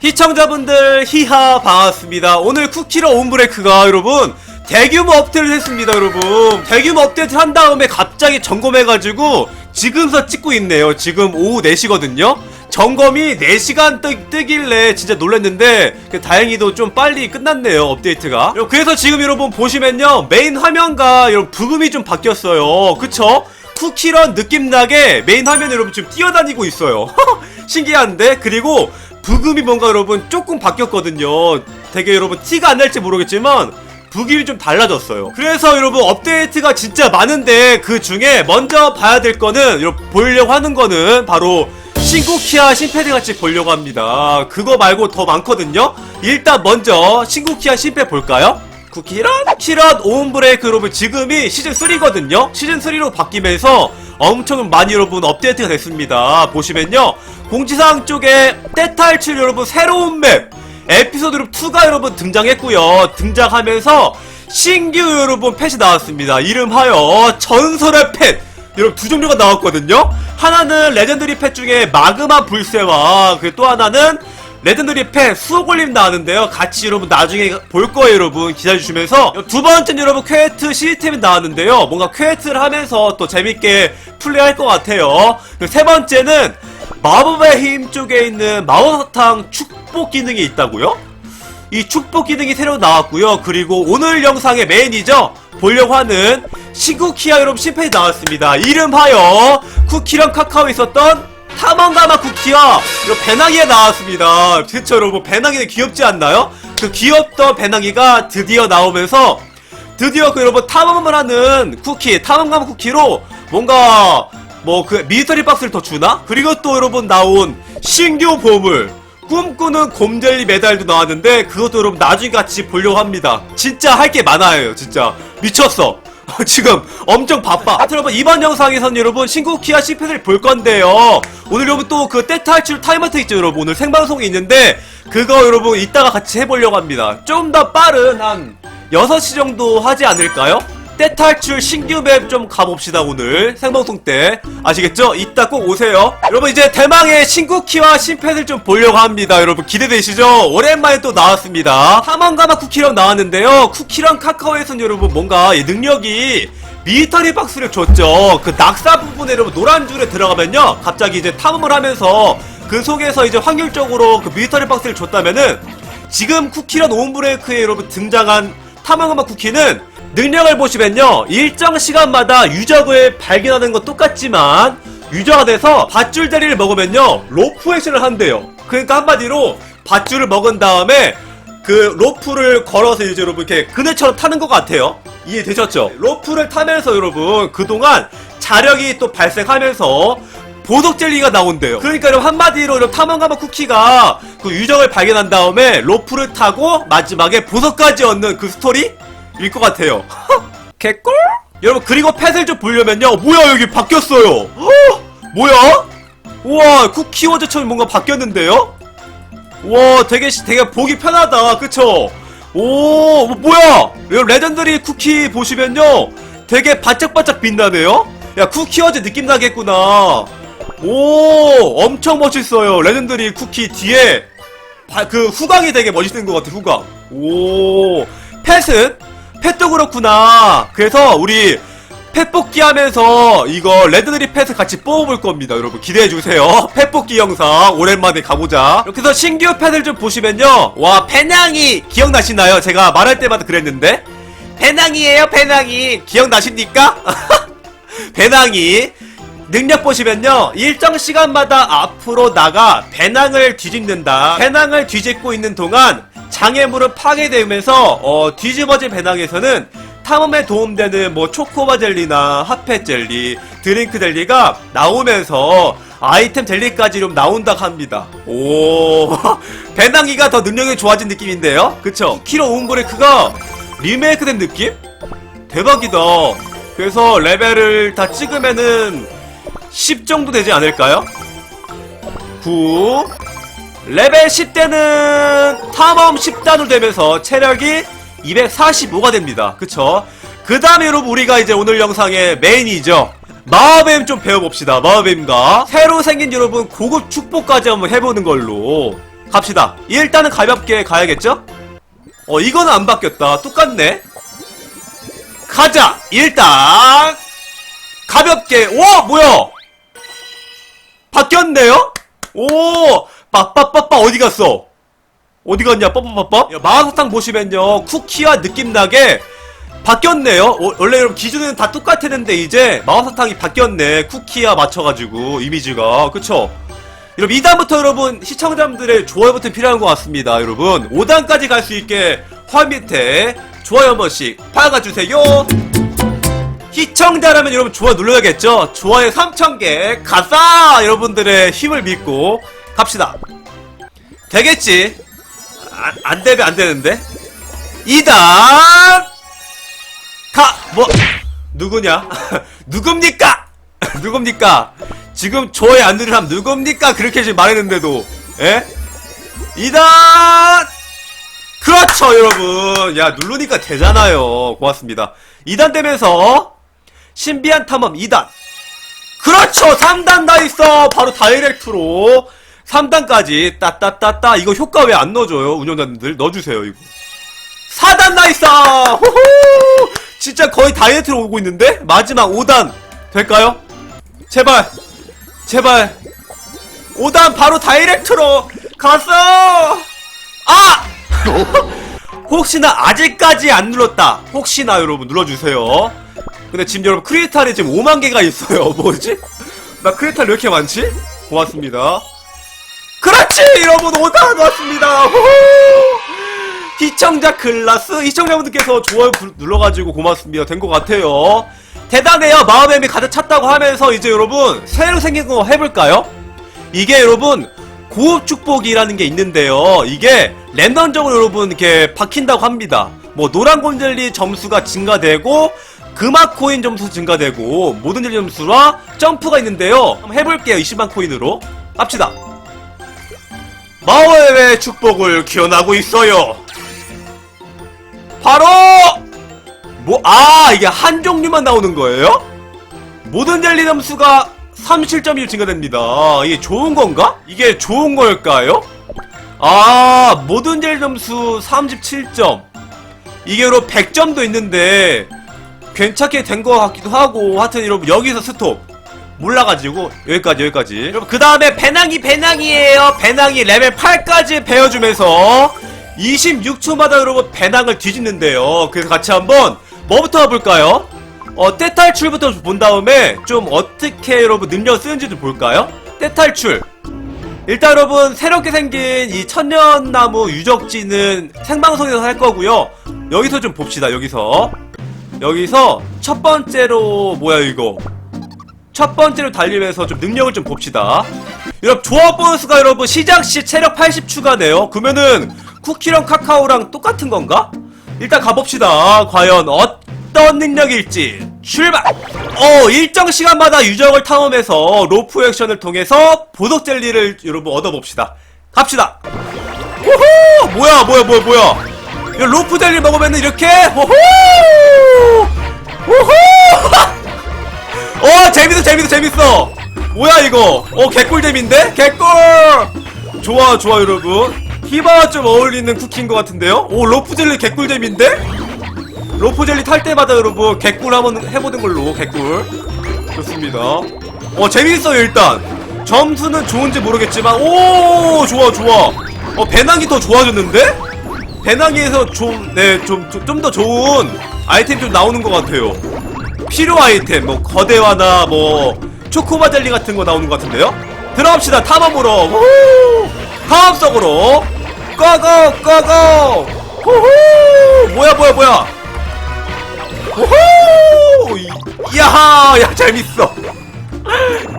시청자분들 히하 반갑습니다. 오늘 쿠키러 온브레이크가 여러분 대규모 업데이트를 했습니다 여러분. 대규모 업데이트 한 다음에 갑자기 점검해가지고 지금서 찍고 있네요. 지금 오후 4시거든요. 점검이 4시간 뜨, 뜨길래 진짜 놀랐는데 그 다행히도 좀 빨리 끝났네요 업데이트가. 그래서 지금 여러분 보시면요 메인 화면과 여러분 부금이 좀 바뀌었어요. 그쵸? 쿠키런 느낌나게 메인 화면에 여러분 지금 뛰어다니고 있어요. 신기한데? 그리고 부금이 뭔가 여러분 조금 바뀌었거든요. 되게 여러분 티가 안 날지 모르겠지만 부금이 좀 달라졌어요. 그래서 여러분 업데이트가 진짜 많은데 그 중에 먼저 봐야 될 거는 여러분 보려고 하는 거는 바로 신쿠키아 신패드 같이 보려고 합니다. 그거 말고 더 많거든요. 일단 먼저 신쿠키아 신패 볼까요? 쿠키런? 키런 오운브레이크 여러분 지금이 시즌3거든요. 시즌3로 바뀌면서 엄청 많이 여러분 업데이트가 됐습니다. 보시면요. 공지사항 쪽에 떼탈출 여러분 새로운 맵 에피소드 2가 여러분 등장했고요. 등장하면서 신규 여러분 펫이 나왔습니다. 이름하여 전설의 펫! 여러분 두 종류가 나왔거든요. 하나는 레전드리 펫 중에 마그마 불새와 그 또 하나는 레전드리 펫 수호골림 나왔는데요 같이 여러분 나중에 볼 거예요 여러분 기다려주시면서 두 번째는 여러분 퀘스트 시스템이 나왔는데요 뭔가 퀘스트를 하면서 또 재밌게 플레이할 것 같아요 그세 번째는 마법의 힘 쪽에 있는 마법사탕 축복 기능이 있다고요? 이 축복 기능이 새로 나왔고요. 그리고 오늘 영상의 메인이죠. 보려고 하는 신쿠키아 여러분 신패이 나왔습니다. 이름하여 쿠키랑 카카오 있었던 탐험가마 쿠키와 이런 배낭이가 나왔습니다. 그쵸 여러분 배낭이는 귀엽지 않나요? 그 귀엽던 배낭이가 드디어 나오면서 드디어 그 여러분 탐험을 하는 쿠키 탐험가마 쿠키로 뭔가 뭐 그 미스터리 박스를 더 주나? 그리고 또 여러분 나온 신규 보물 꿈꾸는 곰젤리 메달도 나왔는데 그것도 여러분 나중에 같이 보려고 합니다. 진짜 할 게 많아요, 진짜 미쳤어. 지금 엄청 바빠. 하여튼 여러분 이번 영상에선 여러분 신쿠키아 시펫을 볼 건데요. 오늘 여러분 또그 떼탈출 타임어택 있죠, 여러분 오늘 생방송이 있는데 그거 여러분 이따가 같이 해보려고 합니다. 좀 더 빠른 한 6시 정도 하지 않을까요? 떼탈출 신규 맵 좀 가봅시다 오늘. 생방송 때. 아시겠죠? 이따 꼭 오세요. 여러분 이제 대망의 신쿠키와 신패를 좀 보려고 합니다. 여러분 기대되시죠? 오랜만에 또 나왔습니다. 탐험가마 쿠키랑 나왔는데요. 쿠키랑 카카오에선 여러분 뭔가 이 능력이 미터리 박스를 줬죠. 그 낙사 부분에 여러분 노란 줄에 들어가면요. 갑자기 이제 탐험을 하면서 그 속에서 이제 확률적으로 그 미터리 박스를 줬다면은 지금 쿠키런 온브레이크에 여러분 등장한 탐험가마 쿠키는 능력을 보시면요 일정 시간마다 유적을 발견하는 건 똑같지만 유저가 돼서 밧줄 다리를 먹으면요 로프 액션을 한대요 그러니까 한마디로 밧줄을 먹은 다음에 그 로프를 걸어서 이제 여러분 이렇게 그네처럼 타는 것 같아요 이해되셨죠? 로프를 타면서 여러분 그동안 자력이 또 발생하면서 보석 젤리가 나온대요. 그러니까 여러분 한마디로 여러분 탐험가마 쿠키가 그 유적을 발견한 다음에 로프를 타고 마지막에 보석까지 얻는 그 스토리? 일 것 같아요. 개꿀? 여러분 그리고 펫을 좀 보려면요. 뭐야 여기 바뀌었어요. 어? 뭐야? 우와 쿠키워즈처럼 뭔가 바뀌었는데요? 와 되게 시- 되게 보기 편하다. 그쵸? 오 뭐, 뭐야? 여러분 레전더리 쿠키 보시면요. 되게 반짝반짝 빛나네요. 야 쿠키워즈 느낌 나겠구나. 오 엄청 멋있어요. 레전더리 쿠키 뒤에 바- 그 후광이 되게 멋있는 것 같아 후광. 오 펫은 펫도 그렇구나. 그래서 우리 펫 뽑기 하면서 이거 레드드리 펫을 같이 뽑아볼 겁니다. 여러분 기대해주세요. 펫 뽑기 영상 오랜만에 가보자. 이렇게 해서 신규 펫을 좀 보시면요. 와 배낭이 기억나시나요? 제가 말할 때마다 그랬는데 배낭이에요 배낭이 기억나십니까? 배낭이 능력 보시면요 일정 시간마다 앞으로 나가 배낭을 뒤집는다 배낭을 뒤집고 있는 동안 장애물은 파괴되면서 어, 뒤집어진 배낭에서는 탐험에 도움되는 뭐 초코바 젤리나 핫펫 젤리 드링크 젤리가 나오면서 아이템 젤리까지 좀 나온다 합니다 오 배낭이가 더 능력이 좋아진 느낌인데요 그쵸 키로 온브레이크가 리메이크된 느낌? 대박이다. 그래서 레벨을 다 찍으면은 10 정도 되지 않을까요? 9 레벨 10대는 탐험 10단으로 되면서 체력이 245가 됩니다. 그쵸? 그 다음에 여러분 우리가 이제 오늘 영상의 메인이죠. 마법엠 좀 배워봅시다. 마법엠과 새로 생긴 여러분 고급 축복까지 한번 해보는 걸로 갑시다. 일단은 가볍게 가야겠죠? 어, 이거는 안 바뀌었다. 똑같네. 가자! 일단! 가볍게, 오! 뭐야! 바뀌었네요? 오! 빠빠빠빠 어디 갔어? 어디 갔냐? 빠빠빠빠? 야, 마라사탕 보시면요. 쿠키와 느낌 나게 바뀌었네요. 어, 원래 여러분 기준은 다 똑같았는데 이제 마라사탕이 바뀌었네. 쿠키와 맞춰가지고 이미지가. 그쵸? 여러분 2단부터 여러분 시청자분들의 좋아요 버튼 필요한 것 같습니다 여러분 5단까지 갈 수 있게 화 밑에 좋아요 한 번씩 박아주세요 시청자라면 여러분 좋아요 눌러야겠죠 좋아요 3000개 가자 여러분들의 힘을 믿고 갑시다 되겠지 안, 안 되면 안 되는데 2단 가! 뭐 누구냐? 누굽니까? 누굽니까? 지금 좋아요 안 누른 사람 누굽니까? 그렇게 지금 말했는데도 예? 2단 그렇죠 여러분 야 누르니까 되잖아요 고맙습니다 2단 되면서 신비한 탐험 2단 그렇죠 3단 다 있어 바로 다이렉트로 3단까지 따따따따 이거 효과 왜 안 넣어줘요? 운영자님들 넣어주세요 이거. 4단 나 있어 호호! 진짜 거의 다이렉트로 오고 있는데? 마지막 5단 될까요? 제발 제발. 5단 바로 다이렉트로 갔어! 아! 혹시나 아직까지 안 눌렀다. 혹시나 여러분 눌러주세요. 근데 지금 여러분 크리에이터에 지금 5만 개가 있어요. 뭐지? 나 크리에이터 왜 이렇게 많지? 고맙습니다 그렇지! 여러분 5단 왔습니다. 호호! 시청자 클라스 시청자분들께서 좋아요 부- 눌러가지고 고맙습니다. 된 것 같아요. 대단해요. 마음의 힘이 가득 찼다고 하면서 이제 여러분 새로 생긴 거 해볼까요? 이게 여러분 고급 축복이라는 게 있는데요. 이게 랜덤적으로 여러분 이렇게 박힌다고 합니다. 뭐 노란 곤젤리 점수가 증가되고 금화 코인 점수 증가되고 모든 점수와 점프가 있는데요. 한번 해볼게요. 20만 코인으로. 갑시다 마법의 축복을 기원하고 있어요 바로 뭐 아 이게 한 종류만 나오는 거예요? 모든 젤리 점수가 37.1 증가됩니다. 이게 좋은 건가? 이게 좋은 걸까요? 아 모든 젤리 점수 37점 이게 여러 100점도 있는데 괜찮게 된 것 같기도 하고 하여튼 여러분 여기서 스톱 몰라가지고 여기까지 여기까지. 여러분 그 다음에 배낭이 배낭이에요. 배낭이 레벨 8까지 배워주면서 26초마다 여러분 배낭을 뒤집는데요. 그래서 같이 한번 뭐부터 해볼까요? 어 떼탈출부터 본 다음에 좀 어떻게 여러분 능력 쓰는지 좀 볼까요? 떼탈출. 일단 여러분 새롭게 생긴 이 천년나무 유적지는 생방송에서 할 거고요. 여기서 좀 봅시다 여기서. 여기서 첫 번째로 뭐야 이거 첫 번째로 달리면서 좀 능력을 좀 봅시다. 여러분 조합 보너스가 여러분 시작 시 체력 80 추가돼요. 그러면은 쿠키랑 카카오랑 똑같은 건가? 일단 가봅시다. 과연 어떤 능력일지 출발. 어 일정 시간마다 유적을 탐험해서 로프 액션을 통해서 보석 젤리를 여러분 얻어봅시다. 갑시다. 호호 뭐야 뭐야 뭐야 뭐야. 이 로프 젤리 먹으면 이렇게 호호 호호. 어 재밌어 재밌어 재밌어. 뭐야 이거? 어 개꿀잼인데? 개꿀! 좋아 좋아 여러분. 히바와 좀 어울리는 쿠키인 것 같은데요? 오 로프젤리 개꿀잼인데? 로프젤리 탈 때마다 여러분 개꿀 한번 해보는 걸로 개꿀. 좋습니다. 어 재밌어요 일단. 점수는 좋은지 모르겠지만 오 좋아 좋아. 어 배낭이 더 좋아졌는데? 배낭이에서 좀 네 좀 좀 더 좋은 아이템 좀 나오는 것 같아요 필요 아이템 뭐 거대화나 뭐 초코바 젤리 같은 거 나오는 것 같은데요? 들어갑시다. 탐험으로. 후 탐험 속으로. 고고 고고! 후후 뭐야 뭐야 뭐야? 후후 야하 야 재밌어.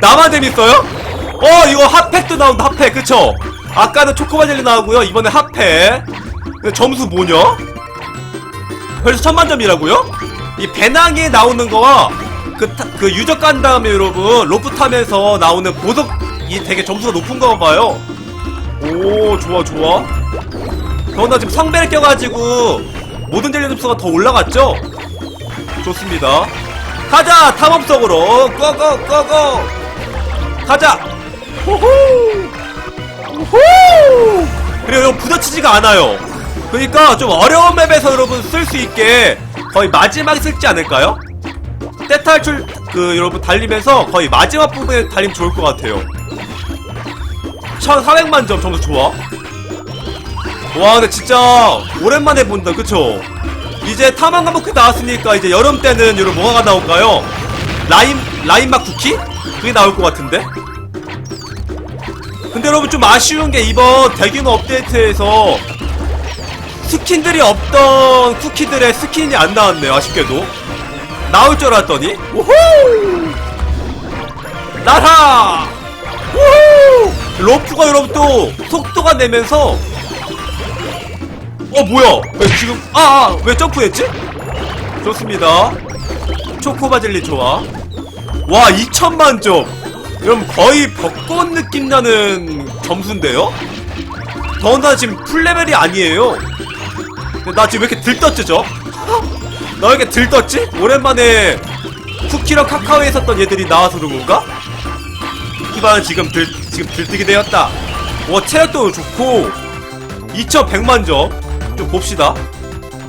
나만 재밌어요? 어 이거 핫팩도 나온다 핫팩. 그쵸? 아까는 초코바 젤리 나오고요. 이번에 핫팩. 점수 뭐냐? 벌써 천만점이라고요? 이 배낭에 나오는 거와 그, 타- 그 유적 간 다음에 여러분 로프 타면서 나오는 보석이 되게 점수가 높은 거 봐요. 오 좋아 좋아. 더나 지금 성배를 껴가지고 모든 젤리 점수가 더 올라갔죠? 좋습니다. 가자 탐험 속으로 고고 고고 가자. 호호. 호호. 그리고 여러분 부딪히지가 않아요 그러니까 좀 어려운 맵에서 여러분 쓸 수 있게 거의 마지막에 쓸지 않을까요? 떼탈출 그 여러분 달리면서 거의 마지막 부분에 달리면 좋을 것 같아요 1400만 점 점수 좋아 와 근데 진짜 오랜만에 본다 그쵸? 이제 과목이 나왔으니까 이제 여름 때는 여러분 뭐가 나올까요? 라임 라임맛 쿠키? 그게 나올 것 같은데? 근데 여러분 좀 아쉬운 게 이번 대규모 업데이트에서 스킨들이 없던 쿠키들의 스킨이 안 나왔네요 아쉽게도. 나올 줄 알았더니. 우후! 나라 우후! 로프가 여러분 또 속도가 내면서. 어 뭐야? 왜 지금 아왜 점프했지? 좋습니다. 초코바질리 좋아 와 2천만 점. 여러분 거의 벚꽃 느낌 나는 점수인데요? 더군다나 지금 풀레벨이 아니에요 나 지금 왜 이렇게 들떴지 저? 나 왜 이렇게 들떴지? 오랜만에 쿠키랑 카카오에 있었던 얘들이 나와서 그런 건가? 쿠키바는 지금 들, 지금 들뜨게 되었다. 와 체력도 좋고. 2100만 점. 좀 봅시다.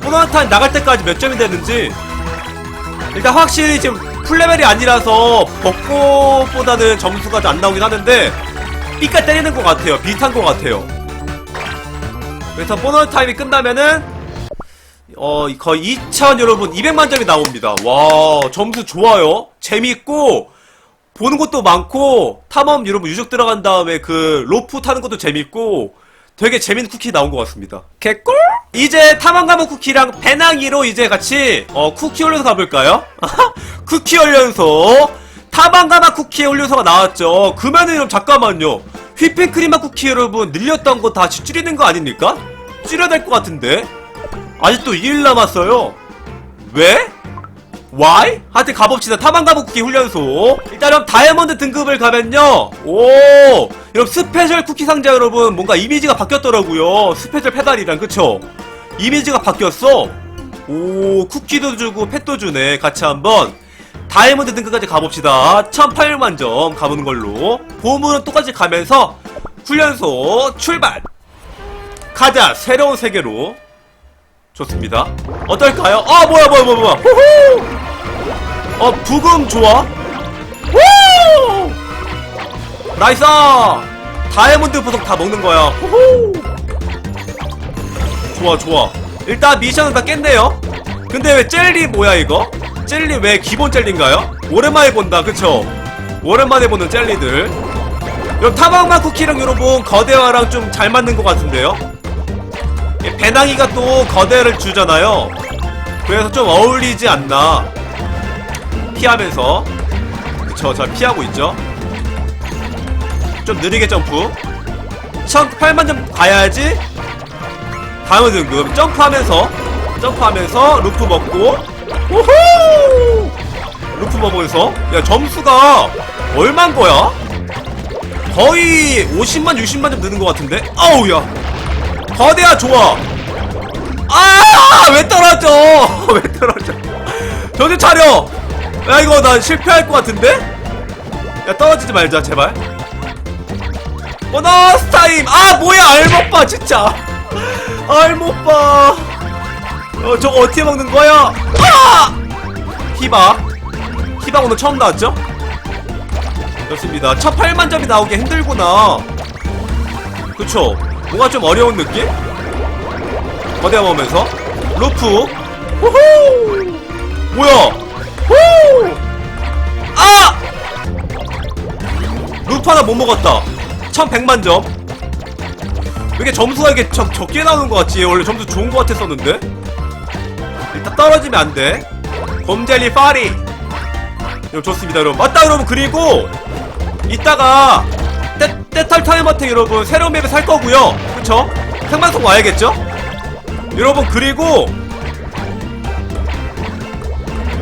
포나타임 나갈 때까지 몇 점이 되는지. 일단 확실히 지금 풀레벨이 아니라서 벚꽃보다는 점수가 안 나오긴 하는데 삐까 때리는 것 같아요. 비슷한 것 같아요. 그래서 보너스 타임이 끝나면은 어 거의 2000 여러분 200만 점이 나옵니다. 와 점수 좋아요. 재밌고 보는 것도 많고 탐험 여러분 유적 들어간 다음에 그 로프 타는 것도 재밌고 되게 재밌는 쿠키 나온 것 같습니다. 개꿀? 이제 탐험 가문 쿠키랑 배낭이로 이제 같이 어 쿠키 훈련소 가볼까요? 쿠키 훈련소. 탐험 가마 쿠키 훈련소가 나왔죠. 그러면은 여러분 잠깐만요. 휘핑크림 맛 쿠키 여러분 늘렸던 거 다시 줄이는 거 아닙니까? 줄여야 될 것 같은데 아직도 2일 남았어요 왜? Why? 하여튼 가봅시다. 쿠키 훈련소. 일단 여러분 다이아몬드 등급을 가면요. 오! 여러분 스페셜 쿠키 상자 여러분 뭔가 이미지가 바뀌었더라고요. 스페셜 페달이랑 그쵸? 이미지가 바뀌었어. 오 쿠키도 주고 펫도 주네. 같이 한번 다이아몬드 등급까지 가봅시다. 1800만 점 가보는 걸로. 보물은 똑같이 가면서 훈련소 출발! 가자! 새로운 세계로. 좋습니다. 어떨까요? 아 뭐야 뭐야 뭐야 뭐야 후후! 어 부금 좋아? 후! 나이스! 다이아몬드 보석 다 먹는 거야. 후후! 좋아 좋아. 일단 미션은 다 깼네요. 근데 왜 젤리 뭐야 이거? 젤리 왜 기본 젤리인가요? 오랜만에 본다 그쵸? 오랜만에 보는 젤리들. 요 타방마 쿠키랑 여러분 거대화랑 좀 잘 맞는 것 같은데요? 이 배낭이가 또 거대를 주잖아요. 그래서 좀 어울리지 않나. 피하면서. 그쵸, 저 피하고 있죠. 좀 느리게 점프. 1008만 점 가야지. 다음 등급. 점프하면서. 점프하면서 루프 먹고. 우후! 루프 먹으면서. 야, 점수가 얼만 거야? 거의 50만, 60만 점 느는 것 같은데? 아우, 야. 거대야 좋아. 아, 왜 떨어져? 왜 떨어져? 정신 차려. 야 이거 나 실패할 것 같은데? 야 떨어지지 말자 제발. 보너스 타임. 아 뭐야 알못봐 진짜. 알못봐. 어 저거 어떻게 먹는 거야? 아! 히바. 히바 오늘 처음 나왔죠? 좋습니다. 첫 8만 점이 나오기 힘들구나. 그쵸? 뭔가 좀 어려운 느낌? 거대함 오면서? 루프? 후후! 뭐야? 후! 아! 루프 하나 못 먹었다. 1100만 점. 이게 점수가 이렇게 적, 적게 나오는 것 같지? 원래 점수 좋은 것 같았었는데? 일단 떨어지면 안돼. 곰젤리 파리. 좋습니다 여러분. 맞다 여러분. 그리고 이따가 떼, 떼탈 타임어택 여러분 새로운 맵에 살 거고요. 그쵸? 생방송 와야겠죠? 여러분 그리고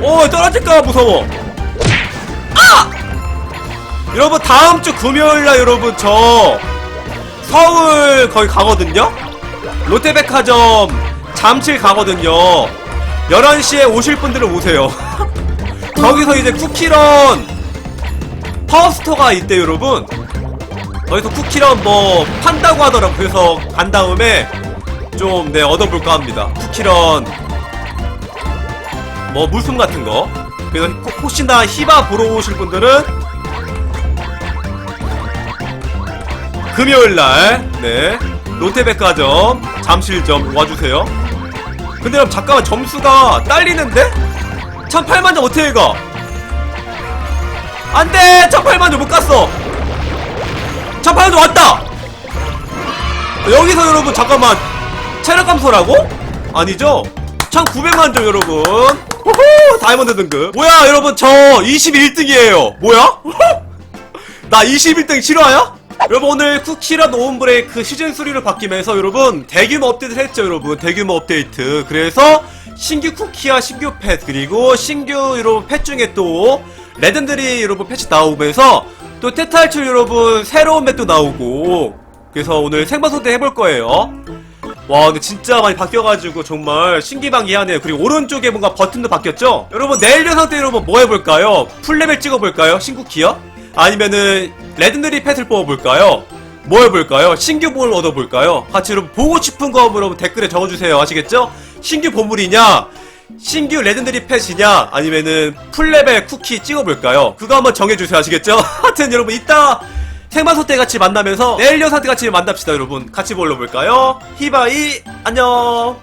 오 떨어질까? 무서워. 아! 여러분 다음 주 금요일날 여러분 저 서울 거기 가거든요? 롯데백화점 잠실 가거든요. 11시에 오실 분들은 오세요. 거기서 이제 쿠키런 파워스토가 있대요 여러분 어디서 쿠키런 뭐 판다고 하더라고. 그래서 간 다음에 좀 네 얻어볼까 합니다. 쿠키런. 뭐 물품 같은 거. 그래서 혹- 혹시나 히바 보러 오실 분들은 금요일날 네 롯데백화점 잠실점 와주세요. 근데 그럼 잠깐만 점수가 딸리는데? 1008만 점 어떻게 가? 안돼! 1008만 점 못 갔어 1008만 점 왔다 여기서 여러분 잠깐만 체력 감소라고? 아니죠? 1900만 점 여러분 호호 다이아몬드 등급 뭐야 여러분 저 21등이에요 뭐야? 나 21등 실화야? 여러분 오늘 쿠키런 오븐브레이크 시즌3로 바뀌면서 여러분 대규모 업데이트를 했죠 여러분 대규모 업데이트 그래서 신규 쿠키와 신규 펫 그리고 신규 여러분 펫 중에 또 레전드리 여러분 패치 나오면서 또 테탈출 여러분 새로운 맵도 나오고 그래서 오늘 생방송 때 해볼 거예요 와 근데 진짜 많이 바뀌어가지고 정말 신기방기하네요 그리고 오른쪽에 뭔가 버튼도 바뀌었죠? 여러분 내일 영상 때 여러분 뭐 해볼까요? 풀레벨 찍어볼까요? 신쿠키요? 아니면은 레드너리 펫을 뽑아볼까요? 뭐 해볼까요? 신규 보물 얻어볼까요? 같이 여러분 보고 싶은 거 여러분 댓글에 적어주세요 아시겠죠? 신규 보물이냐? 신규 레전드리 펫이냐? 아니면은 풀레벨 쿠키 찍어볼까요? 그거 한번 정해주세요 아시겠죠? 하여튼 여러분 이따 생방송 때 같이 만나면서 내일 영상 때 같이 만납시다 여러분 같이 볼러 볼까요? 히바이 안녕